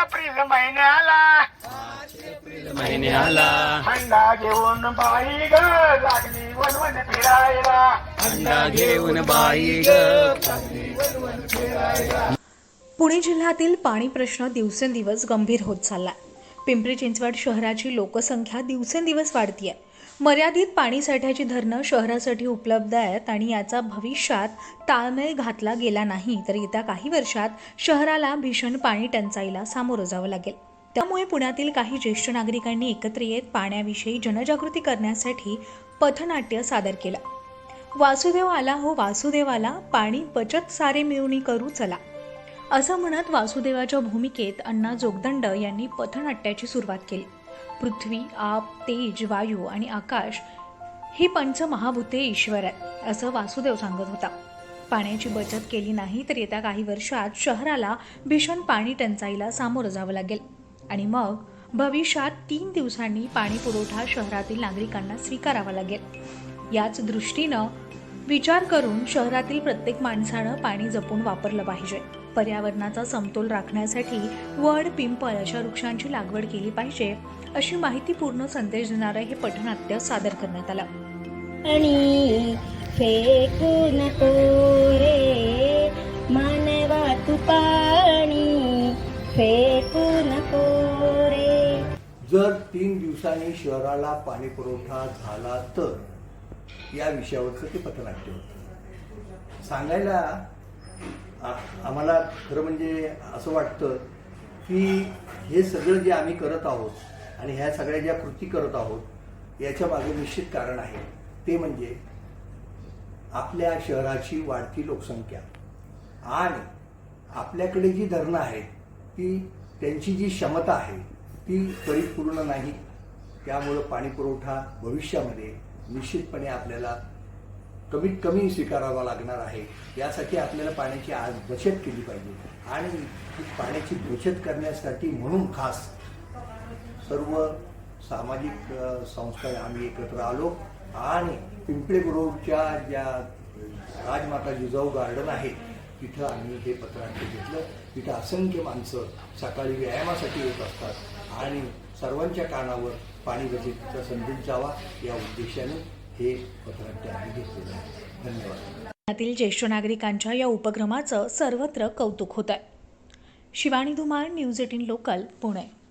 April महिन्याला. महिन्याला. थंडा घेऊन बाई ग लागली वनवन फिरायला. थंडा घेऊन बाई ग पुणे जिल्ह्यातील पाणी प्रश्न दिवसेंदिवस गंभीर होत चालला पिंपरी चिंचवड शहराची लोकसंख्या दिवसेंदिवस वाढतीये. मर्यादित पाणीसाठ्याची धरणं शहरासाठी उपलब्ध आहेत आणि याचा भविष्यात ताळमेळ घातला गेला नाही तर येत्या काही वर्षात शहराला भीषण पाणी टंचाईला सामोरं जावं लागेल. त्यामुळे पुण्यातील काही ज्येष्ठ नागरिकांनी एकत्र येत पाण्याविषयी जनजागृती करण्यासाठी पथनाट्य सादर केलं. वासुदेव आला हो वासुदेवाला पाणी बचत सारे मिळवणी करू चला. असं म्हणत वासुदेवाच्या भूमिकेत अण्णा जोगदंड यांनी पथनाट्याची सुरुवात केली. पृथ्वी आप तेज वायू आणि आकाश ही पंचमहाभूते ईश्वर आहेत असं वासुदेव सांगत होता. पाण्याची बचत केली नाही तर येत्या काही वर्षात शहराला भीषण पाणी टंचाईला सामोरं जावं लागेल. आणि मग भविष्यात तीन दिवसांनी पाणी पुरवठा शहरातील नागरिकांना स्वीकारावा लागेल. याच दृष्टीनं विचार करून शहरातील प्रत्येक माणसानं पाणी जपून वापरलं पाहिजे. पर्यावरणाचा समतोल राखण्यासाठी वड पिंपळ अशा वृक्षांची लागवड केली पाहिजे अशी माहितीपूर्ण संदेश देणारं हे पठनाट्य सादर करण्यात आलं. आणि फेकू नको रे मानवा तू पाणी फेकू नको रे जर तीन दिवसांनी शहराला पाणी पुरवठा झाला तर या विषयावरचं ते पथनाट्य होतं. सांगायला आम्हाला खरं म्हणजे असं वाटतं की हे सगळं जे आम्ही करत आहोत आणि ह्या सगळ्या ज्या कृती करत आहोत याच्या मागे निश्चित कारण आहे. ते म्हणजे आपल्या शहराची वाढती लोकसंख्या. आणि आपल्याकडे जी धरणं आहेत ती त्यांची जी क्षमता आहे ती परिपूर्ण नाही. त्यामुळं पाणीपुरवठा भविष्यामध्ये निश्चितपणे आपल्याला कमीत कमी स्वीकारावा लागणार आहे. यासाठी आपल्याला पाण्याची आज बचत केली पाहिजे. आणि पाण्याची बचत करण्यासाठी म्हणून खास सर्व सामाजिक संस्था आम्ही एकत्र आलो. आणि पिंपळे गुरवच्या ज्या राजमाता जिजाऊ गार्डन आहे तिथं आम्ही हे पत्रांक घेतलं. तिथं असंख्य माणसं सकाळी व्यायामासाठी येत असतात. आणि सर्वांच्या कानावर पाणी गतीचा संदेश जावा या उद्देशाने हे पत्रांत आम्ही घेतलेलं आहे. धन्यवाद. पुण्यातील ज्येष्ठ नागरिकांच्या या उपक्रमाचं सर्वत्र कौतुक होत आहे Shivani Dhumal news eighteen local Pune.